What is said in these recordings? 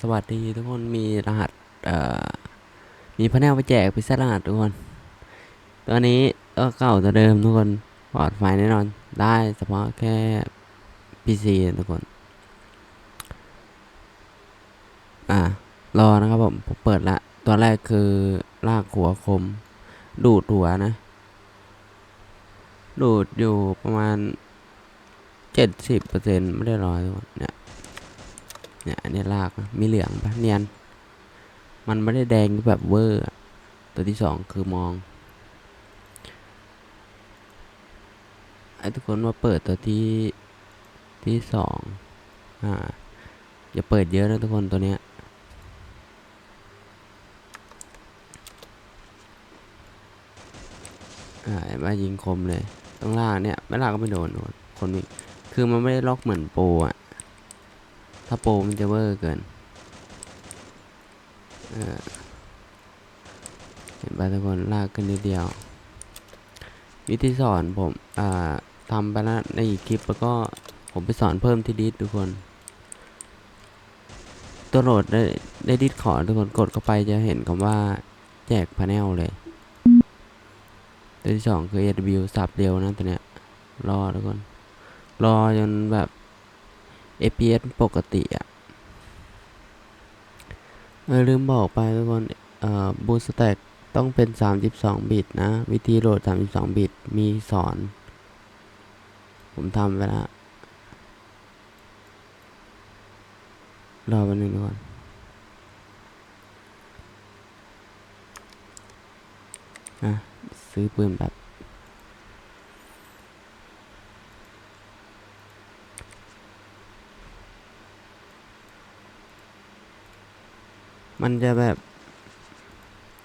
สวัสดีทุกคนมีรหัสมีพะแนลไปแจกพิซซ่ารหัสทุกคน ตัวนี้ก็เก่าตัวเดิมทุกคนปลอดภัยแน่นอน ได้เฉพาะแค่ PC ทุกคน อ่ารอนะครับผมผมเปิดละ ตัวแรกคือลากหัวคม ดูดหัวนะ ดูดอยู่ประมาณเจ็ดสิบเปอร์เซ็นไม่ได้ร้อยทุกคนเนี่ย เนี่ยอันนี้ลากมีเหลืองปะเนียน มันไม่ได้แดงแบบเวอร์ ตัวที่สองคือมองให้ทุกคนมาเปิดตัวที่ที่สองอ่าอย่าเปิดเยอะนะทุกคนตัวเนี้ยอ่าเห็นว่ายิงคมเลย ต้องล่ากเนี่ย ไม่ล่ากก็ไม่โดนโดนคนนี้คือมันไม่ได้ล็อกเหมือนโปรอะ ถ้าโปรมันจะเวอร์เกินเห็นป่ะทุกคนลากกันนิดเดียว วิธีสอนผมทำไปแล้วในอีกคลิปแล้วก็ผมไปสอนเพิ่มที่ดิสทุกคนตัวโหลดได้ได้ดิสขอทุกคนกดเข้าไปจะเห็นคำว่าแจกพาแนลเลย ตัวที่สองคือ AW สับเร็วนะตัวเนี้ยรอทุกคน รอจนแบบ FPS ปกติอะ่ะลืมบอกไปทุกคนเอ่อบูสแต็กต้องเป็น 32 บิตนะ วิธีโหลด 32 บิต มีสอน ผมทำไปแล้วรอแป๊บนึงทุกคนอะ ซื้อปืนแบบ มันจะแบบ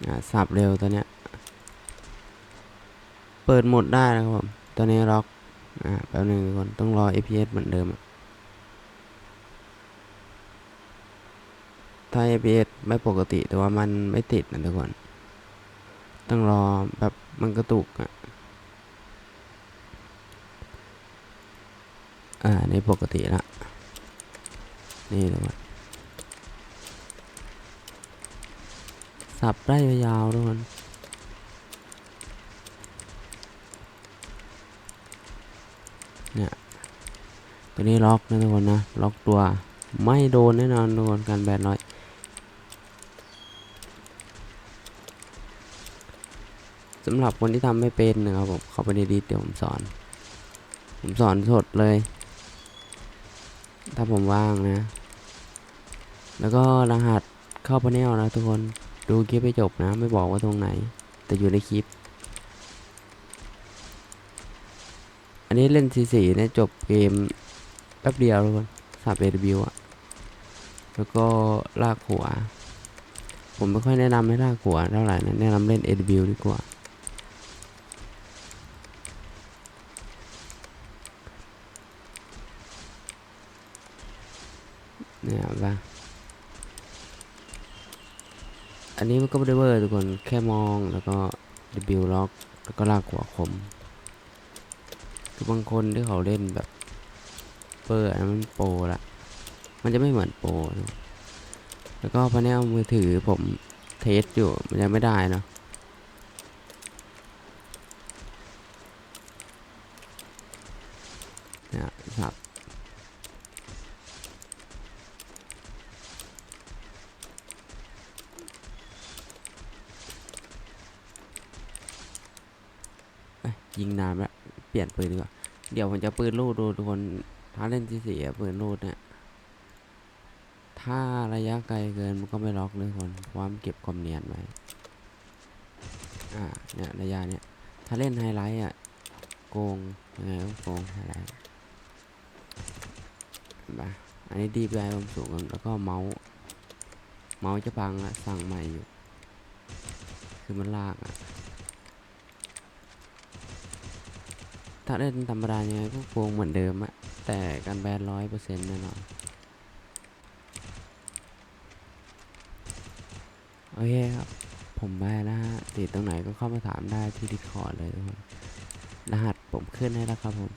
อาสับเร็วตัวเนี้ย เปิดหมดได้นะครับผมตัวนี้ล็อกอ่าแป๊บนึงทุกคน ต้องรอ FPS เหมือนเดิม ถ้า FPS ไม่ปกติแต่ว่ามันไม่ติดนะทุกคน ต้องรอแบบมันกระตุกอะอ่า นี่ปกติละ นี่ทุกคน สับได้ยาวทุกคนเนี่ยตัวนี้ล็อกนะทุกคนนะ ล็อกตัวไม่โดนแน่นอนทุกคนการแบนร้อยสำหรับคนที่ทำไม่เป็นนะครับผมเข้าไปในดีเดี๋ยวผมสอน ผมสอนสดเลย ถ้าผมว่างนะ แล้วก็รหัสเข้าพาแนลนะทุกคน ดูคลิปไปจบนะ ไม่บอกว่าตรงไหน แต่อยู่ในคลิป อันนี้เล่นสีสีเนี่ยจบเกมแป๊บเดียวทุกคนสับเอดบิวอะแล้วก็ลากหัว ผมไม่ค่อยแนะนำให้ลากหัวเท่าไหร่นะแนะนำเล่นเอดบิวดีกว่าเนี่ยว่า อันนี้มันก็ไม่ได้เวอร์ทุกคนแค่มองแล้วก็ดิวล็อกแล้วก็ลากหัวคม คือบางคนที่เขาเล่นแบบเปอร์อันนั้นมันโปรละมันจะไม่เหมือนโปรนะแล้วก็พาแนลมือถือผมเทสอยู่มันยังไม่ได้เนาะเนี่ยครับ ยิงนานและเปลี่ยนปืนดีกว่าเดี๋ยวผมจะปืนลูดดูทุกคนถ้าเล่นที่สี่ปืนลูดเนี่ยถ้าระยะไกลเกินมันก็ไม่ล็อกเลยคนเพราะว่ามเก็บความเนียนไว้อ่าเนี่ยระยะเนี่ยถ้าเล่นไฮไลท์อะโกงยังไงก็โกงไฮไลท์เห็นปะอันนี้ดีไปผมสูงกันแล้วก็เมาส์เมาส์จะพังอะสั่งใหม่อยู่คือมันลากอะ ถ้าเล่นธรรมดายังไงก็โกงเหมือนเดิมอะแต่การแบนร้อยเปอร์เซ็นต์แน่นอนโอเคครับ ผมแบนนะฮะติดตรงไหนก็เข้ามาถามได้ที่ดิสคอร์ดเลยทุกคนรหัสผมขึ้นให้แล้วครับผม